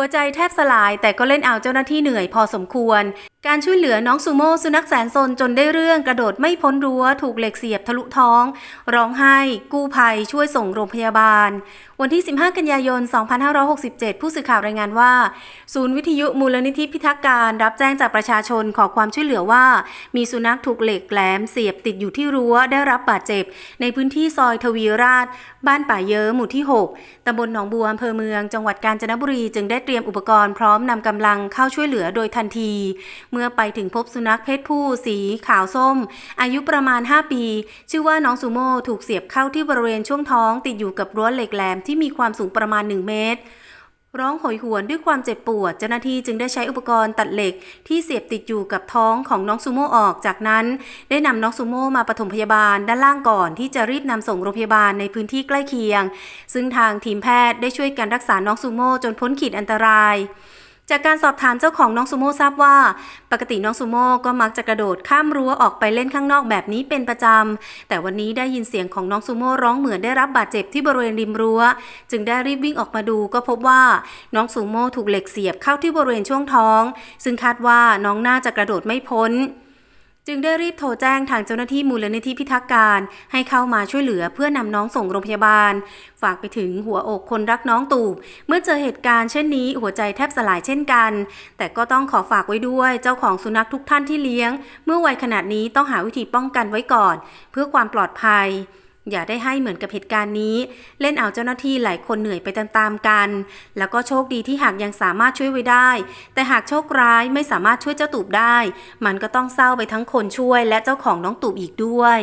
หัวใจแทบสลายแต่ก็เล่นเอาเจ้าหน้าที่เหนื่อยพอสมควรการช่วยเหลือน้องซูโม่สุนัขแสนซนจนได้เรื่องกระโดดไม่พ้นรั้วถูกเหล็กเสียบทะลุท้อง ร้องไห้ กู้ภัย ช่วยส่งโรงพยาบาล วันที่ 15 กันยายน 2567 ผู้สื่อข่าวรายงานว่า ศูนย์วิทยุมูลนิธิพิทักษ์การรับแจ้งจากประชาชนขอความช่วยเหลือว่า มีสุนัขถูกเหล็กแหลมเสียบติดอยู่ที่รั้วได้รับบาดเจ็บ ในพื้นที่ซอยทวีราช บ้านป่าเยอะหมู่ที่ 6ตำบลหนองบัวอำเภอเมือง จังหวัดกาญจนบุรีจึงได้เตรียมอุปกรณ์พร้อมนำกำลังเข้าช่วยเหลือโดยทันทีเมื่อไปถึงพบสุนัขเพศผู้สีขาวส้ม อายุประมาณ 5 ปี ชื่อว่าน้องซูโม่ถูกเสียบเข้าที่บริเวณช่วงท้องติดอยู่กับรั้วเหล็กแหลมที่มีความสูงประมาณ 1 เมตรร้องโหยหวนด้วยความเจ็บปวด เจ้าหน้าที่จึงได้ใช้อุปกรณ์ตัดเหล็ก ที่เสียบติดอยู่กับท้องของน้องซูโม่ออก จากนั้น ได้นำน้องซูโม่มาปฐมพยาบาลด้านล่างก่อนที่จะรีบนำส่งโรงพยาบาลในพื้นที่ใกล้เคียง ซึ่งทางทีมแพทย์ได้ช่วยกันรักษาน้องซูโม่จนพ้นขีดอันตราย จากการสอบถามเจ้าของน้องซูโม่ทราบว่า ปกติน้องซูโม่ก็มักจะกระโดดข้ามรั้วออกไปเล่นข้างนอกแบบนี้เป็นประจำ แต่วันนี้ได้ยินเสียงของน้องซูโม่ร้องเหมือนได้รับบาดเจ็บที่บริเวณริมรั้ว จึงได้รีบวิ่งออกมาดูก็พบว่าน้องซูโม่ถูกเหล็กเสียบเข้าที่บริเวณช่วงท้อง ซึ่งคาดว่าน้องน่าจะกระโดดไม่พ้น จึงได้รีบโทรแจ้งทางเจ้าหน้าที่มูลนิธิพิทักษ์การ ให้เข้ามาช่วยเหลือเพื่อนำน้องส่งโรงพยาบาล ฝากไปถึงหัวอกคนรักน้องตูบ เมื่อเจอเหตุการณ์เช่นนี้หัวใจแทบสลายเช่นกัน แต่ก็ต้องขอฝากไว้ด้วยเจ้าของสุนัขทุกท่านที่เลี้ยง เมื่อวัยขนาดนี้ต้องหาวิธีป้องกันไว้ก่อน เพื่อความปลอดภัย อย่าได้ให้เหมือนกับเหตุการณ์นี้ เล่นเอาเจ้าหน้าที่หลายคนเหนื่อยไปตามๆกัน แล้วก็โชคดีที่หากยังสามารถช่วยไว้ได้ แต่หากโชคร้ายไม่สามารถช่วยเจ้าตูบได้ มันก็ต้องเศร้าไปทั้งคนช่วยและเจ้าของน้องตูบอีกด้วย